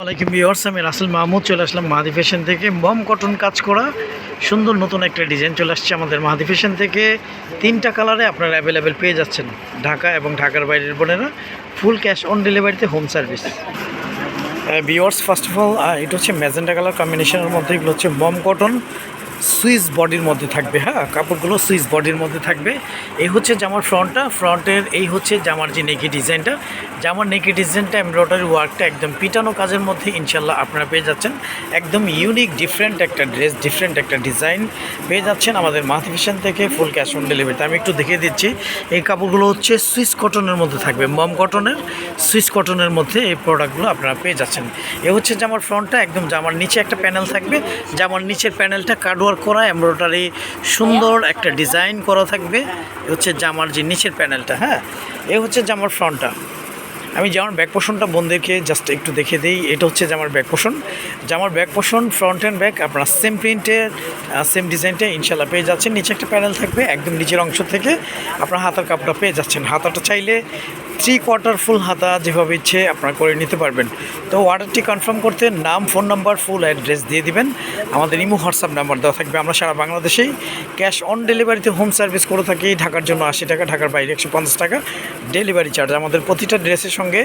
ওয়ালাইকুম ভিওয়ার্স আমি রাসেল মাহমুদ, চলে আসলাম মাহাদি ফ্যাশন থেকে। মম কটন কাজ করা, সুন্দর নতুন একটা ডিজাইন চলে আসছে আমাদের মাহাদি ফ্যাশন থেকে। তিনটা কালারে আপনারা অ্যাভেলেবেল পেয়ে যাচ্ছেন, ঢাকা এবং ঢাকার বাইরের বোনেরা। ফুল ক্যাশ অন ডেলিভারিতে home service. Viewers first of all এটা হচ্ছে ম্যাজেন্টা কালার কম্বিনেশনের মধ্যে, এগুলো হচ্ছে মম কটন। সুইস বডির মধ্যে থাকবে হ্যাঁ? কাপড়গুলো সুইস বডির মধ্যে থাকবে। এই হচ্ছে জামার ফ্রন্টটা। ফ্রন্টের এই হচ্ছে জামার যে নেকি ডিজাইনটা। জামার নেকি ডিজাইনটা, এমব্রয়ডারি ওয়ার্কটা একদম পিটানো কাজের মধ্যে ইনশাল্লাহ আপনারা পেয়ে যাচ্ছেন। একদম ইউনিক ডিফারেন্ট একটা ড্রেস ডিফারেন্ট একটা ডিজাইন পেয়ে যাচ্ছেন আমাদের মাথি ফ্যাশন থেকে ফুল ক্যাশ অন ডেলিভারিতে আমি একটু দেখিয়ে দিচ্ছি, এই কাপড়গুলো হচ্ছে সুইস কটনের মধ্যে থাকবে, মম কটনের সুইস কটনের মধ্যে এই প্রোডাক্টগুলো আপনারা পেয়ে যাচ্ছেন। এ হচ্ছে জামার ফ্রন্টটা, একদম জামার নিচে একটা প্যানেল থাকবে। জামার নিচের প্যানেলটা কার্ডওয়ার্ক করা, এমব্রয়ডারি সুন্দর একটা ডিজাইন করা থাকবে। এ হচ্ছে জামার যে নিচের প্যানেলটা হ্যাঁ? এ হচ্ছে জামার ফ্রন্টটা। আমি জামার ব্যাক পোষণটা বোনদেরকে জাস্ট একটু দেখে দিই। এটা হচ্ছে জামার ব্যাক পোষণ। জামার back portion front and back আপনার সেম প্রিন্টের সেম ডিজাইনটা ইনশাল্লাহ পেয়ে যাচ্ছেন। নিচে একটা প্যানেল থাকবে, একদম নিচের অংশ থেকে আপনার হাতার কাপটা পেয়ে যাচ্ছেন। হাতাটা চাইলে থ্রি কোয়ার্টার ফুল হাতা যেভাবে ইচ্ছে আপনারা করে নিতে পারবেন। তো অর্ডারটি কনফার্ম করতে নাম, ফোন নাম্বার, ফুল অ্যাড্রেস দিয়ে দিবেন। আমাদের ইমো হোয়াটসঅ্যাপ নাম্বার দেওয়া থাকবে। আমরা সারা বাংলাদেশেই ক্যাশ অন ডেলিভারিতে হোম সার্ভিস করে থাকি। ঢাকার জন্য আশি টাকা, ঢাকার বাইরে একশো পঞ্চাশ টাকা ডেলিভারি চার্জ। আমাদের প্রতিটা ড্রেসের সঙ্গে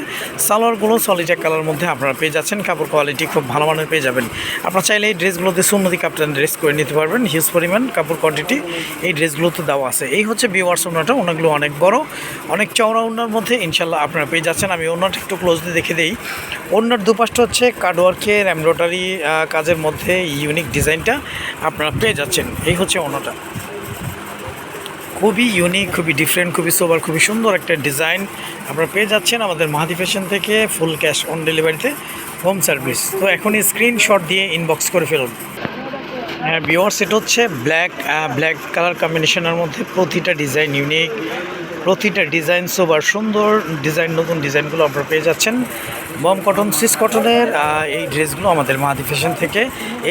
সালোয়ারগুলো সলিড কালার মধ্যে আপনারা পেয়ে যাচ্ছেন। কাপড় কোয়ালিটি খুব ভালো মানের পেয়ে যাবেন। আপনারা চাইলে এই ড্রেসগুলোতে সুন্নতি কাপড় ড্রেস করে নিতে পারবেন। হিউজ পরিমাণ কাপড় কোয়ান্টিটি এই ড্রেসগুলোতে দেওয়া আছে। এই হচ্ছে বিওয়ার্স ওনাটা ওনাগুলো অনেক বড়, অনেক চওড়া ওনার মধ্যে ইনশাল্লাহ আপনারা পেয়ে যাচ্ছেন। আমি ওনাটা একটু ক্লোজলি দেখে দিই। অন্যর দুপাশটা হচ্ছে কার্ডওয়ার্কের এমব্রয়ডারি কাজের মধ্যে ইউনিক ডিজাইনটা আপনারা পেয়ে যাচ্ছেন। এই হচ্ছে ওনাটা খুবই ইউনিক খুবই ডিফারেন্ট খুবই সোবার খুবই সুন্দর একটা ডিজাইন আপনারা পেয়ে যাচ্ছেন আমাদের মাহাদি ফ্যাশন থেকে ফুল ক্যাশ অন ডেলিভারিতে হোম সার্ভিস তো এখনই স্ক্রিনশট দিয়ে ইনবক্স করে ফেলুন। হ্যাঁ বিওয়ার্স এটা হচ্ছে ব্ল্যাক ব্ল্যাক কালার কম্বিনেশনের মধ্যে প্রতিটা ডিজাইন ইউনিক প্রতিটা ডিজাইন সোবার সুন্দর ডিজাইন, নতুন ডিজাইনগুলো আপনারা পেয়ে যাচ্ছেন। বম কটন, সিস কটনের এই ড্রেসগুলো আমাদের মাহাদি ফ্যাশন থেকে।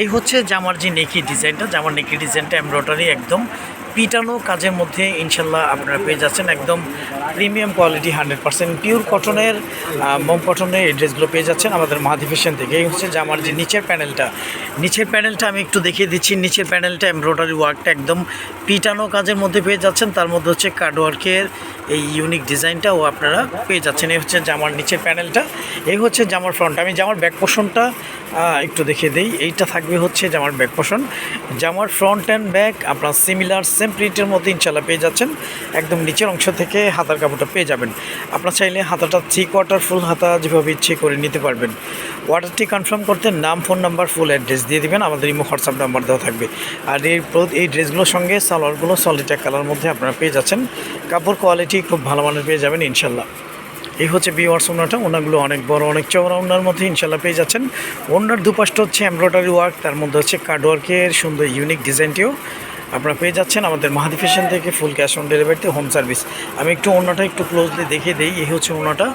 এই হচ্ছে জামার যে নেকি ডিজাইনটা, জামার নেকি ডিজাইনটা এমব্রয়ডারি একদম পিটানো কাজের মধ্যে ইনশাল্লাহ আপনারা পেয়ে যাচ্ছেন। একদম premium quality, hundred percent pure কটনের মোম কটনের এই ড্রেসগুলো পেয়ে যাচ্ছেন আমাদের মাহাদি ফ্যাশন থেকে। এই হচ্ছে জামার যে নিচের প্যানেলটা নিচের প্যানেলটা আমি একটু দেখিয়ে দিচ্ছি। নিচের প্যানেলটা এমব্রয়ডারি ওয়ার্কটা একদম পিটানো কাজের মধ্যে পেয়ে যাচ্ছেন। তার মধ্যে হচ্ছে কার্ডওয়ার্কের এই ইউনিক ডিজাইনটাও আপনারা পেয়ে যাচ্ছেন। এই হচ্ছে জামার নিচের প্যানেলটা। এই হচ্ছে জামার ফ্রন্ট আমি জামার ব্যাক পোর্শনটা একটু দেখিয়ে দিই। এইটা থাকবে হচ্ছে জামার ব্যাক পোর্শন জামার ফ্রন্ট অ্যান্ড ব্যাক আপনার সিমিলার সেম প্রিন্টের মধ্যে ইনশাল্লাহ পেয়ে যাচ্ছেন। একদম নিচের অংশ থেকে হাতার কাপড়টা পেয়ে যাবেন। আপনার চাইলে হাতাটা থ্রি কোয়ার্টার ফুল হাতা যেভাবে ইচ্ছে করে নিতে পারবেন। অর্ডারটি কনফার্ম করতে নাম ফোন নাম্বার ফুল অ্যাড্রেস দিয়ে দেবেন। আমাদের ইমো হোয়াটসঅ্যাপ নাম্বার দেওয়া থাকবে। আর এই এই ড্রেসগুলোর সঙ্গে সালোয়ারগুলো এক কালার মধ্যে আপনারা পেয়ে যাচ্ছেন। কাপড় কোয়ালিটি খুব ভালো মানের পেয়ে যাবেন, ইনশাল্লাহ। এই হচ্ছে বিওয়ার্স ওনাটা। ওনাগুলো অনেক বড়, অনেক চওড়া ওনার মধ্যে ইনশাল্লাহ পেয়ে যাচ্ছেন। ওনার দুপাশটা হচ্ছে এমব্রয়ডারি ওয়ার্ক তার মধ্যে হচ্ছে কার্ড ওয়ার্কের সুন্দর ইউনিক ডিজাইনটিও আপনারা পেয়ে যাচ্ছেন। আমাদের মাহাদি ফ্যাশন থেকে ফুল ক্যাশ অন ডেলিভারিতে হোম সার্ভিস আমি একটু ওনাটা একটু ক্লোজলি দেখিয়ে দিই। এই হচ্ছে ওনাটা।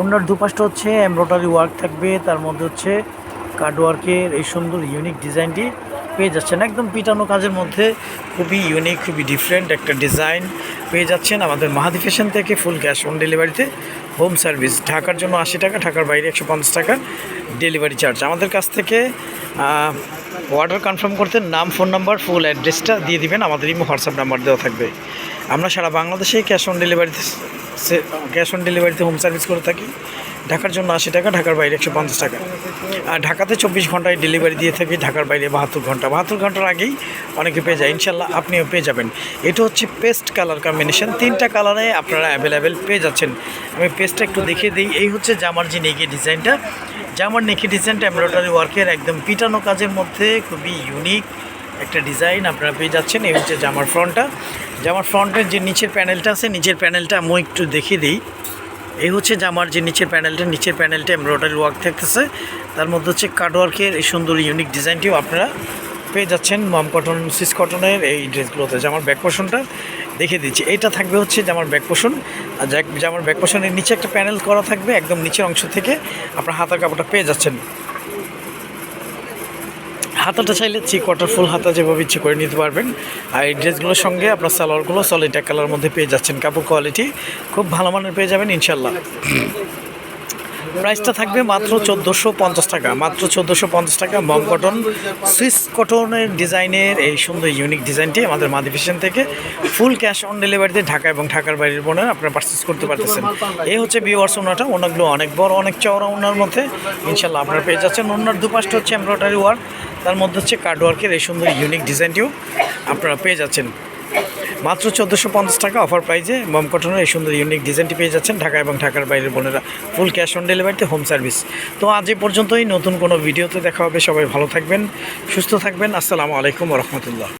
ওনার দুপাশটা হচ্ছে এমব্রয়ডারি ওয়ার্ক থাকবে, তার মধ্যে হচ্ছে কার্ড ওয়ার্কের এই সুন্দর ইউনিক ডিজাইনটি পেয়ে যাচ্ছেন। একদম পিটানো কাজের মধ্যে খুবই ইউনিক খুবই ডিফারেন্ট একটা ডিজাইন পেয়ে যাচ্ছেন আমাদের মাহাদি ফ্যাশন থেকে ফুল ক্যাশ অন ডেলিভারিতে হোম সার্ভিস ঢাকার জন্য আশি টাকা, ঢাকার বাইরে একশো পঞ্চাশ টাকা ডেলিভারি চার্জ আমাদের কাছ থেকে অর্ডার কনফার্ম করতে নাম ফোন নাম্বার ফুল অ্যাড্রেসটা দিয়ে দিবেন। আমাদের ইমো হোয়াটসঅ্যাপ নাম্বার দেওয়া থাকবে। আমরা সারা বাংলাদেশেই ক্যাশ অন ডেলিভারিতে ক্যাশ অন ডেলিভারিতে হোম সার্ভিস করে থাকি। ঢাকার জন্য আশি টাকা, ঢাকার বাইরে একশো পঞ্চাশ টাকা। আর ঢাকাতে চব্বিশ ঘন্টায় ডেলিভারি দিয়ে থাকি, ঢাকার বাইরে বাহাত্তর ঘণ্টা। বাহাত্তর ঘণ্টার আগেই অনেকে পেয়ে যায়। ইনশাল্লাহ আপনিও পেয়ে যাবেন। এটা হচ্ছে পেস্ট কালার কম্বিনেশন তিনটা কালারে আপনারা অ্যাভেলেবেল পেয়ে যাচ্ছেন। আমি পেস্টটা একটু দেখিয়ে দিই। এই হচ্ছে জামার যে নেকি ডিজাইনটা জামার নেকি ডিজাইনটা এমব্রয়ডারি ওয়ার্কের একদম পিটানো কাজের মধ্যে খুবই ইউনিক একটা ডিজাইন আপনারা পেয়ে যাচ্ছেন। এই হচ্ছে জামার ফ্রন্টটা জামার ফ্রন্টের যে নিচের প্যানেলটা আছে, নিচের প্যানেলটা আমি একটু দেখিয়ে দিই। এই হচ্ছে জামার যে নিচের প্যানেলটা নিচের প্যানেলটা এমব্রয়ডারি ওয়ার্ক থাকতেছে। তার মধ্যে হচ্ছে কাটওয়ার্কের এই সুন্দর ইউনিক ডিজাইনটিও আপনারা পেয়ে যাচ্ছেন। মম কটন সিস কটনের এই ড্রেসগুলোতে জামার ব্যাক পোর্শনটা দেখে দিচ্ছি। এটা থাকবে হচ্ছে জামার ব্যাক পোষণ। আর জামার ব্যাক পোষণের নিচে একটা প্যানেল করা থাকবে একদম নিচের অংশ থেকে। আপনার হাতার কাপড়টা পেয়ে যাচ্ছেন। হাতাটা চাইলে থ্রি কোয়ার্টার ফুল হাতা যেভাবে ইচ্ছে করে নিতে পারবেন। আর এই ড্রেসগুলোর সঙ্গে আপনার সালোয়ারগুলো সলিড এক কালার মধ্যে পেয়ে যাচ্ছেন। কাপড় কোয়ালিটি খুব ভালো মানের পেয়ে যাবেন ইনশাল্লাহ প্রাইসটা থাকবে মাত্র চোদ্দোশো পঞ্চাশ টাকা। মাত্র চোদ্দোশো পঞ্চাশ টাকা মম কটন। সুইস কটনের ডিজাইনের এই সুন্দর ইউনিক ডিজাইনটি আমাদের মাদি ফ্যাশন থেকে ফুল ক্যাশ অন ডেলিভারিতে ঢাকা এবং ঢাকার বাইরের বোনে আপনারা পারচেস করতে পারতেছেন। এই হচ্ছে বিওয়ার্স ওনাটা। ওনাগুলো অনেক বড়, অনেক চওড়া ওনার মধ্যে। ইনশাল্লাহ আপনারা পেয়ে যাচ্ছেন। ওনার দুপাশটা হচ্ছে এমব্রয়ডারি ওয়ার্ক তার মধ্যে হচ্ছে কার্ড ওয়ার্কের এই সুন্দর ইউনিক ডিজাইনটিও আপনারা পেয়ে যাচ্ছেন। মাত্র চোদ্দোশো পঞ্চাশ টাকা অফার প্রাইজে মম কটনের এই সুন্দর ইউনিক ডিজাইনটি পেয়ে যাচ্ছেন ঢাকা এবং ঢাকার বাইরের বোনেরা। ফুল ক্যাশ অন ডেলিভারিতে হোম সার্ভিস তো আজ এ পর্যন্তই, নতুন কোনো ভিডিওতে দেখা হবে, সবাই ভালো থাকবেন, সুস্থ থাকবেন, আসসালামু আলাইকুম রহমতুল্লাহ।